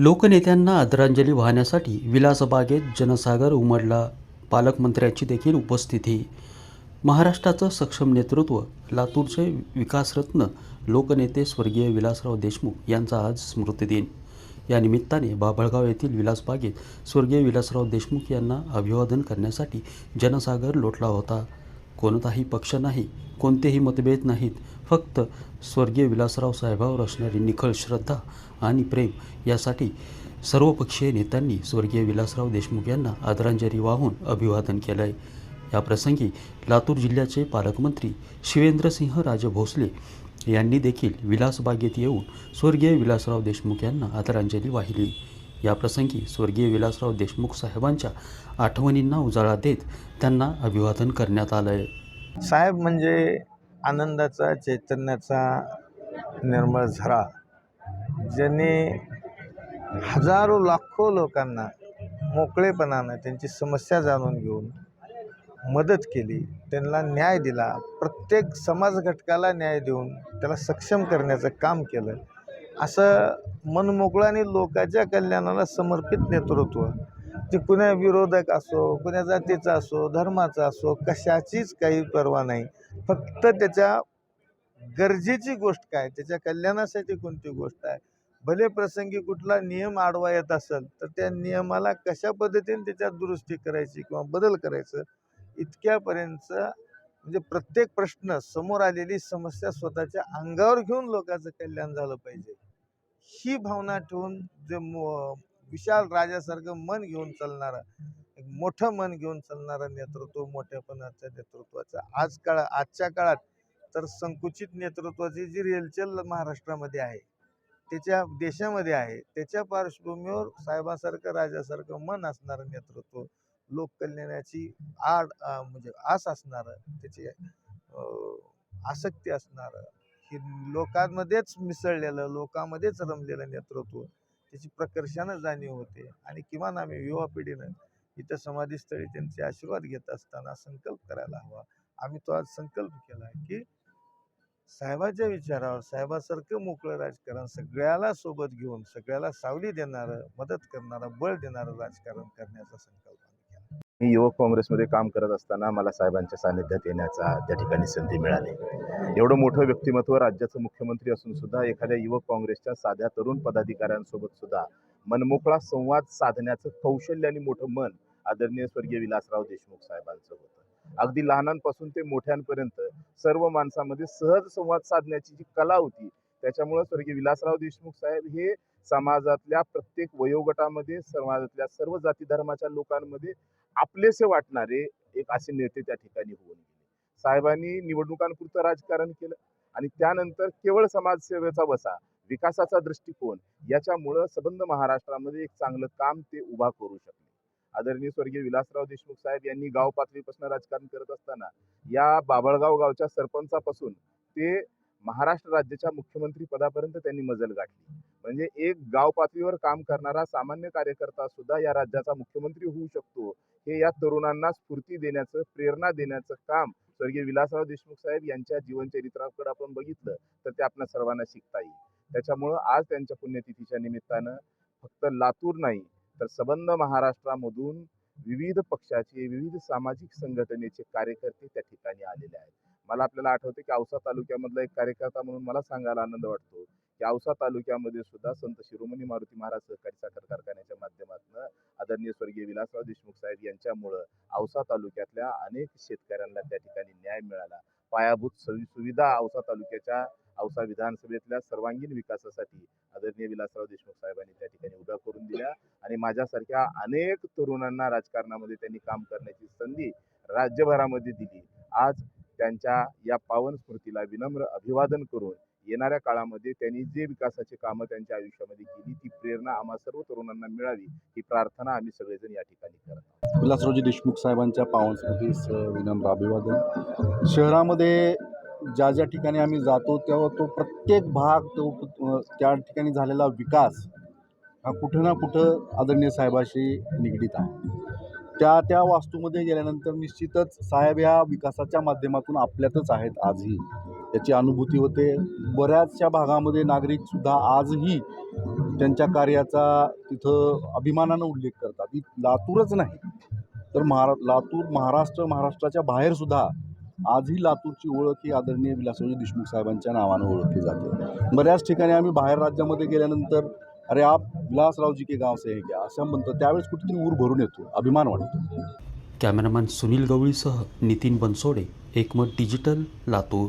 लोकनेत्यांना आदरांजली वाहण्यासाठी विलासबागेत जनसागर उमडला पालकमंत्र्यांची देखील उपस्थिती. महाराष्ट्राचं सक्षम नेतृत्व लातूरचे विकासरत्न लोकनेते स्वर्गीय विलासराव देशमुख यांचा आज स्मृतिदिन. या निमित्ताने बाभळगाव येथील विलासबागेत स्वर्गीय विलासराव देशमुख यांना अभिवादन करण्यासाठी जनसागर लोटला होता. कोणताही पक्ष नाही कोणतेही मतभेद नाहीत. फक्त स्वर्गीय विलासराव साहेबावर असणारी निखळ श्रद्धा आणि प्रेम यासाठी सर्वपक्षीय नेत्यांनी स्वर्गीय विलासराव देशमुख यांना आदरांजली वाहून अभिवादन केलं आहे याप्रसंगी लातूर जिल्ह्याचे पालकमंत्री शिवेंद्रसिंह राजे भोसले यांनी देखील विलासबागेत येऊन स्वर्गीय विलासराव देशमुख यांना आदरांजली वाहिली. याप्रसंगी स्वर्गीय विलासराव देशमुख साहेबांच्या आठवणींना उजाळा देत त्यांना अभिवादन करण्यात आलं आहे साहेब म्हणजे आनंदाचा चैतन्याचा निर्मळ झरा ज्याने हजारो लाखो लोकांना मोकळेपणानं त्यांची समस्या जाणून घेऊन मदत केली त्यांना न्याय दिला प्रत्येक समाज घटकाला न्याय देऊन त्याला सक्षम करण्याचं काम केलं. असं मनमोकळं आणि लोकांच्या कल्याणाला समर्पित नेतृत्व. ते कुण्या विरोधक असो कुण्या जातीचा असो धर्माचा असो कशाचीच काही पर्वा नाही. फक्त त्याच्या गरजेची गोष्ट काय त्याच्या कल्याणासाठी कोणती गोष्ट आहे? भले प्रसंगी कुठला नियम आडवा येत असेल तर त्या नियमाला कशा पद्धतीने त्याच्यात दुरुस्ती करायची किंवा बदल करायचं इतक्यापर्यंत म्हणजे प्रत्येक प्रश्न समोर आलेली समस्या स्वतःच्या अंगावर घेऊन लोकांचं कल्याण झालं पाहिजे. ही भावना ठेवून जे मो विशाल राजासारखं मन घेऊन चालणारं एक मोठं मन घेऊन चालणारं नेतृत्व मोठ्यापणाच्या नेतृत्वाचं आज काळ आजच्या काळात तर संकुचित नेतृत्वाची जी रेलचेल महाराष्ट्रामध्ये आहे त्याच्या देशामध्ये आहे त्याच्या पार्श्वभूमीवर साहेबासारखं राजासारखं मन असणारं नेतृत्व लोककल्याणाची आड म्हणजे आस असणारं त्याची आसक्ती असणारं की लोकांमध्येच मिसळलेलं लोकांमध्येच रमलेलं नेतृत्व त्याची प्रकर्षानं जाणीव होते. आणि किमान आम्ही युवा पिढीनं इथं समाधीस्थळी त्यांचे आशीर्वाद घेत असताना संकल्प करायला हवा. आम्ही तो आज संकल्प केला की साहेबाच्या विचारावर साहेबासारखं मोकळं राजकारण सगळ्याला सोबत घेऊन सगळ्याला सावली देणारं मदत करणारं बळ देणारं राजकारण करण्याचा संकल्प मी युवक काँग्रेसमध्ये काम करत असताना मला साहेबांच्या सानिध्यात येण्याचा त्या ठिकाणी संधी मिळाली. एवढं मोठं व्यक्तिमत्व राज्याचं मुख्यमंत्री असून सुद्धा एखाद्या युवक काँग्रेसच्या साध्या तरुण पदाधिकाऱ्यांसोबत सुद्धा मनमोकळा संवाद साधण्याचं कौशल्य आणि मोठं मन आदरणीय स्वर्गीय विलासराव देशमुख साहेबांचं होतं. अगदी लहानांपासून ते मोठ्यांपर्यंत सर्व माणसामध्ये सहज संवाद साधण्याची जी कला होती त्याच्यामुळं स्वर्गीय विलासराव देशमुख साहेब हे समाजातल्या प्रत्येक वयोगटामध्ये समाजातल्या सर्व जाती धर्माच्या लोकांमध्ये आपलेसे वाटणारे एक असे नेते त्या ठिकाणी होऊन गेले. साहेबांनी निवडणुकांपुरतं राजकारण केलं आणि त्यानंतर केवळ समाजसेवेचा वसा विकासाचा दृष्टिकोन याच्यामुळं सबंध महाराष्ट्रामध्ये एक चांगलं काम ते उभा करू शकले. आदरणीय स्वर्गीय विलासराव देशमुख साहेब यांनी गाव पातळीपासून राजकारण करत असताना या बाबळगाव गावच्या सरपंचापासून ते महाराष्ट्र राज्याच्या मुख्यमंत्री पदापर्यंत त्यांनी मजल गाठली. म्हणजे एक गाव पातळीवर काम करणारा सामान्य कार्यकर्ता सुद्धा या राज्याचा मुख्यमंत्री होऊ शकतो. हे या तरुणांना स्फूर्ती देण्याचं प्रेरणा देण्याचं काम स्वर्गीय विलासराव देशमुख साहेब यांच्या जीवनचरित्राकडे आपण बघितलं तर ते आपण सर्वांना शिकता येईल. त्याच्यामुळं आज त्यांच्या पुण्यतिथीच्या निमित्तानं फक्त लातूर नाही तर सबंध महाराष्ट्रामधून विविध पक्षाचे विविध सामाजिक संघटनेचे कार्यकर्ते त्या ठिकाणी आलेले आहेत. मला आपल्याला आठवते की औसा तालुक्यामधला एक कार्यकर्ता म्हणून मला सांगायला आनंद वाटतो. औसा तालुक्यामध्ये सुद्धा संत शिरोमणी मारुती महाराज सहकारी साखर कारखान्याच्या माध्यमातून आदरणीय स्वर्गीय विलासराव देशमुख साहेब यांच्यामुळं औसा तालुक्यातल्या अनेक शेतकऱ्यांना त्या ठिकाणी न्याय मिळाला. पायाभूत सुविधा औसा तालुक्याच्या औसा विधानसभेतल्या सर्वांगीण विकासासाठी आदरणीय विलासराव देशमुख साहेबांनी त्या ठिकाणी उभ्या करून दिल्या आणि माझ्यासारख्या अनेक तरुणांना राजकारणामध्ये त्यांनी काम करण्याची संधी राज्यभरामध्ये दिली. आज त्यांच्या या पावन स्मृतीला विनम्र अभिवादन करून येणाऱ्या काळामध्ये त्यांनी जे विकासाची कामं त्यांच्या आयुष्यामध्ये केली ती प्रेरणा आम्हा सर्व तरुणांना मिळावी ही प्रार्थना आम्ही सगळेजण या ठिकाणी करतो आहोत. विलासरावजी देशमुख साहेबांच्या पावन विनम्र अभिवादन. शहरामध्ये ज्या ज्या ठिकाणी आम्ही जातो तेव्हा तो प्रत्येक भाग तो त्या ठिकाणी झालेला विकास हा कुठं ना कुठं आदरणीय साहेबाशी निगडीत आहे. त्या त्या वास्तूमध्ये गेल्यानंतर निश्चितच साहेब ह्या विकासाच्या माध्यमातून आपल्यातच आहेत आजही. याची अनुभूती होते. बऱ्याचशा भागामध्ये नागरिकसुद्धा आजही त्यांच्या कार्याचा तिथं अभिमानानं उल्लेख करतात. ही लातूरच नाही तर महारा लातूर महाराष्ट्र महाराष्ट्राच्या बाहेरसुद्धा आजही लातूरची ओळख ही आदरणीय विलासरावजी देशमुख साहेबांच्या नावानं ओळखली जाते. बऱ्याच ठिकाणी आम्ही बाहेर राज्यामध्ये गेल्यानंतर अरे आप विलासरावजी के गाव से हे क्या? असं म्हणतो. त्यावेळेस कुठेतरी ऊर भरून येतो अभिमान वाटतो. Cameraman Sunil गवळीसह Nitin Bansode Ekmat digital Latur.